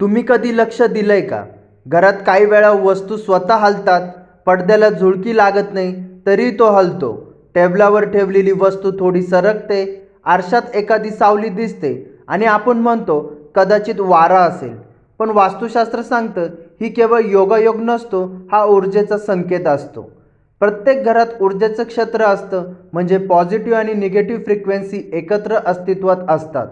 तुम्ही कधी लक्ष दिलंय का? घरात काही वेळा वस्तू स्वतः हलतात पडद्याला झुळकी लागत नाही तरी तो हलतो. टेबलावर ठेवलेली वस्तू थोडी सरकते आरशात एखादी सावली दिसते आणि आपण म्हणतो कदाचित वारा असेल. पण वास्तुशास्त्र सांगतं ही केवळ योगायोग नसतो हा ऊर्जेचा संकेत असतो. प्रत्येक घरात ऊर्जेचं क्षेत्र असतं म्हणजे पॉझिटिव्ह आणि निगेटिव्ह फ्रिक्वेन्सी एकत्र अस्तित्वात असतात.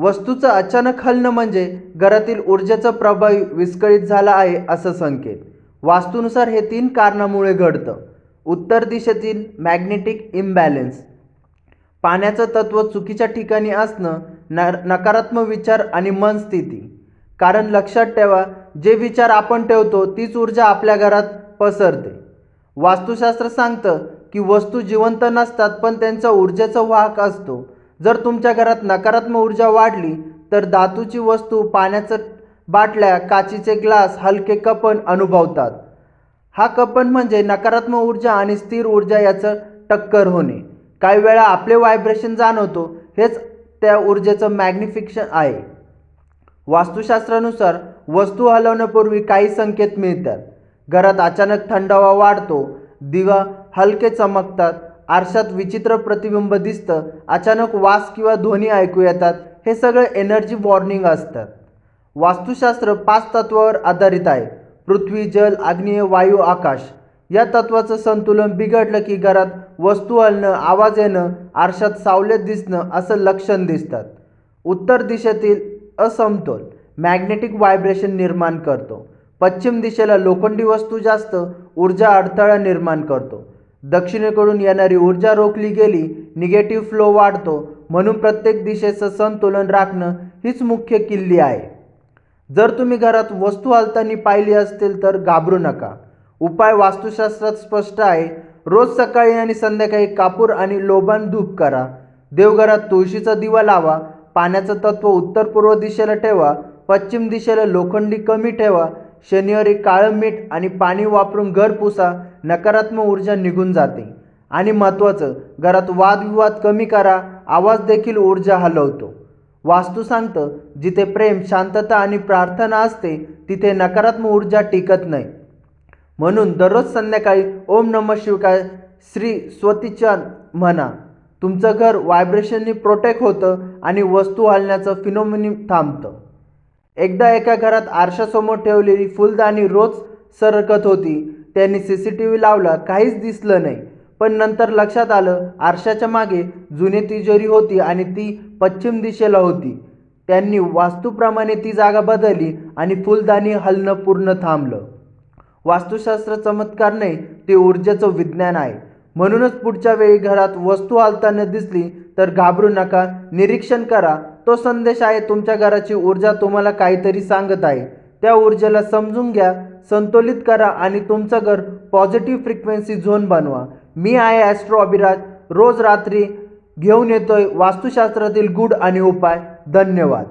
वस्तूचं अचानक हलणं म्हणजे घरातील ऊर्जेचा प्रभाव विस्कळीत झाला आहे असं संकेत. वास्तूनुसार हे तीन कारणामुळे घडतं. उत्तर दिशेतील मॅग्नेटिक इम्बॅलेन्स. पाण्याचं तत्व चुकीच्या ठिकाणी असणं न नकारात्मक विचार आणि मन स्थिती. कारण लक्षात ठेवा जे विचार आपण ठेवतो तीच ऊर्जा आपल्या घरात पसरते. वास्तुशास्त्र सांगतं की वस्तू जिवंत नसतात पण त्यांचा ऊर्जेचा वाहक असतो. जर तुमच्या घरात नकारात्मक ऊर्जा वाढली तर धातूची वस्तू पाण्याचं बाटल्या काचीचे ग्लास हलके कपन अनुभवतात. हा कपन म्हणजे नकारात्मक ऊर्जा आणि स्थिर ऊर्जा याचं टक्कर होणे. काही वेळा आपले व्हायब्रेशन जाणवतो हेच त्या ऊर्जेचं मॅग्निफिकेशन आहे. वास्तुशास्त्रानुसार वस्तू हलवण्यापूर्वी काही संकेत मिळतात. घरात अचानक थंडावा वाढतो दिवा हलके चमकतात आरशात विचित्र प्रतिबिंब दिसतं. अचानक वास किंवा ध्वनी ऐकू येतात. हे सगळं एनर्जी वॉर्निंग असतात वास्तुशास्त्र पाच तत्वावर आधारित आहे. पृथ्वी जल आग्नेय वायू आकाश. या तत्वाचं संतुलन बिघडलं की घरात वस्तू हलणं आवाज येणं आरशात सावलेत दिसणं असं लक्षण दिसतात. उत्तर दिशेतील असमतोल मॅग्नेटिक व्हायब्रेशन निर्माण करतो. पश्चिम दिशेला लोखंडी वस्तू जास्त ऊर्जा अडथळा निर्माण करतो. दक्षिणेकडून येणारी ऊर्जा रोखली गेली निगेटिव्ह फ्लो वाढतो. म्हणून प्रत्येक दिशेचं संतुलन राखणं हीच मुख्य किल्ली आहे. जर तुम्ही घरात वस्तू हलताना पाहिली असतील तर घाबरू नका. उपाय वास्तुशास्त्रात स्पष्ट आहे. रोज सकाळी आणि संध्याकाळी कापूर आणि लोबान धूप करा. देवघरात तुळशीचा दिवा लावा. पाण्याचं तत्व उत्तर पूर्व दिशेला ठेवा. पश्चिम दिशेला लोखंडी कमी ठेवा. शनिवारी काळं मीठ आणि पाणी वापरून घर पुसा नकारात्मक ऊर्जा निघून जाते. आणि महत्त्वाचं घरात वादविवाद कमी करा आवाज देखील ऊर्जा हलवतो. वास्तू सांगतं जिथे प्रेम शांतता आणि प्रार्थना असते तिथे नकारात्मक ऊर्जा टिकत नाही. म्हणून दररोज संध्याकाळी ओम नम शिवकाय श्री स्वतीचंद म्हणा तुमचं घर व्हायब्रेशननी प्रोटेक्ट होतं आणि वस्तू हलण्याचं फिनोमिनी थांबतं. एकदा एका घरात आरशासमोर ठेवलेली फुलदाणी रोज सरकत होती. त्यांनी सी सी टी व्ही लावला काहीच दिसलं नाही. पण नंतर लक्षात आलं आरशाच्या मागे जुनी तिजोरी होती आणि ती पश्चिम दिशेला होती. त्यांनी वास्तूप्रमाणे ती जागा बदलली आणि फुलदाणी हलणं पूर्ण थांबलं. वास्तुशास्त्र चमत्कार नाही ते ऊर्जेचं विज्ञान आहे. म्हणूनच पुढच्या वेळी घरात वस्तू हलताना दिसली तर घाबरू नका निरीक्षण करा तो संदेश आहे तुमच्या घराची ऊर्जा तुम्हाला काहीतरी सांगत आहे. त्या ऊर्जेला समजून घ्या संतुलित करा आणि तुमचं घर पॉझिटिव्ह फ्रिक्वेन्सी झोन बनवा. मी आहे ॲस्ट्रो अभिराज रोज रात्री घेऊन येतोय. वास्तुशास्त्रातील गुड आणि उपाय. धन्यवाद.